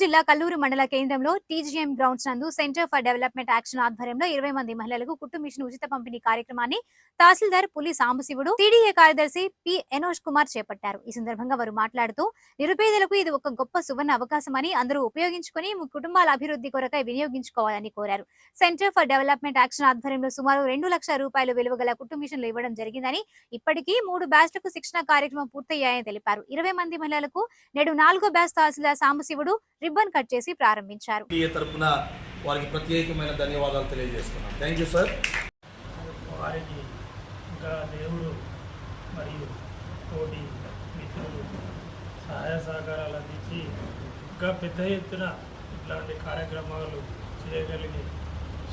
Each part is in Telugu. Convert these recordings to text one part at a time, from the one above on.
జిల్లా కల్లూరు మండల కేంద్రంలో టీజీఎం గ్రౌండ్స్ నందు సెంటర్ ఫర్ డెవలప్మెంట్ యాక్షన్ ఆధ్వర్యంలో ఇరవై మంది మహిళలకు కుట్టు మిషన్ ఉచిత పంపిణీ కార్యక్రమాన్ని తహసీల్దార్ పులి సాంబశివుడు టీడీఏ కార్యదర్శి పి ఎనోష్ కుమార్ చేపట్టారు. ఈ సందర్భంగా వారు మాట్లాడుతూ నిరుపేదలకు ఇది ఒక గొప్ప సువర్ణ అవకాశమని అందరూ ఉపయోగించుకుని మీ కుటుంబాల అభివృద్ధి కొరకై వినియోగించుకోవాలని కోరారు. సెంటర్ ఫర్ డెవలప్మెంట్ యాక్షన్ ఆధ్వర్యంలో సుమారు రెండు లక్షల రూపాయలు విలువ గల కుట్టు మిషన్లు ఇవ్వడం జరిగిందని ఇప్పటికీ మూడు బ్యాచ్లకు శిక్షణ కార్యక్రమం పూర్తయ్యాయని తెలిపారు. ఇరవై మంది మహిళలకు నేడు నాలుగో batch tahsildar Sambasivudu ribbon cut చేసి ప్రారంభించారు. తరపున వారికి ప్రత్యేకమైన ధన్యవాదాలు తెలియజేస్తున్నాం. థ్యాంక్ యూ సార్ వారికి ఇంకా దేవుడు మరియు తోటి మిత్రులు సహాయ సహకారాలు అందించి ఇంకా పెద్ద ఎత్తున ఇట్లాంటి కార్యక్రమాలు చేయగలిగే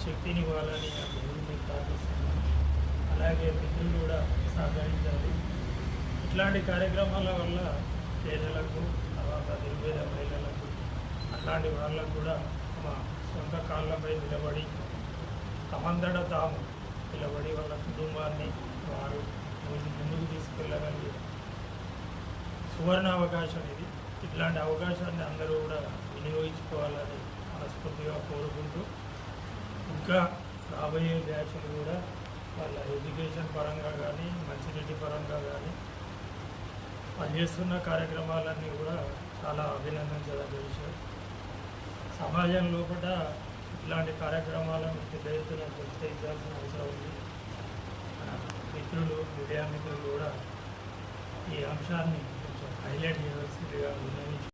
శక్తిని ఇవ్వాలని దేవుడిని ప్రార్థిస్తున్నాను అలాగే మిత్రులు కూడా సహకరించాలి. ఇట్లాంటి కార్యక్రమాల వల్ల పేదలకు తర్వాత నిరుపేద మహిళలకు అట్లాంటి వాళ్ళకు కూడా తమ సొంత కాళ్ళపై నిలబడి తమందడ తాము నిలబడి వాళ్ళ కుటుంబాన్ని వారు ముందుకు తీసుకెళ్ళగలిగే సువర్ణ అవకాశం ఇది. ఇట్లాంటి అవకాశాన్ని అందరూ కూడా వినియోగించుకోవాలని మనస్ఫూర్తిగా కోరుకుంటూ ఇంకా రాబోయే బ్యాచ్లు కూడా వాళ్ళ ఎడ్యుకేషన్ పరంగా కానీ మంచినీటి పరంగా కానీ పనిచేస్తున్న కార్యక్రమాలన్నీ కూడా చాలా అభినందించదగ్గ విషయం. సమాజం లోపల ఇలాంటి కార్యక్రమాలను పెద్ద ఎత్తున ప్రోత్సహించాల్సిన అవసరం ఉంది. మన మిత్రులు మీడియా మిత్రులు కూడా ఈ అంశాన్ని కొంచెం హైలైట్ చేయవలసిందిగా నిర్ణయించారు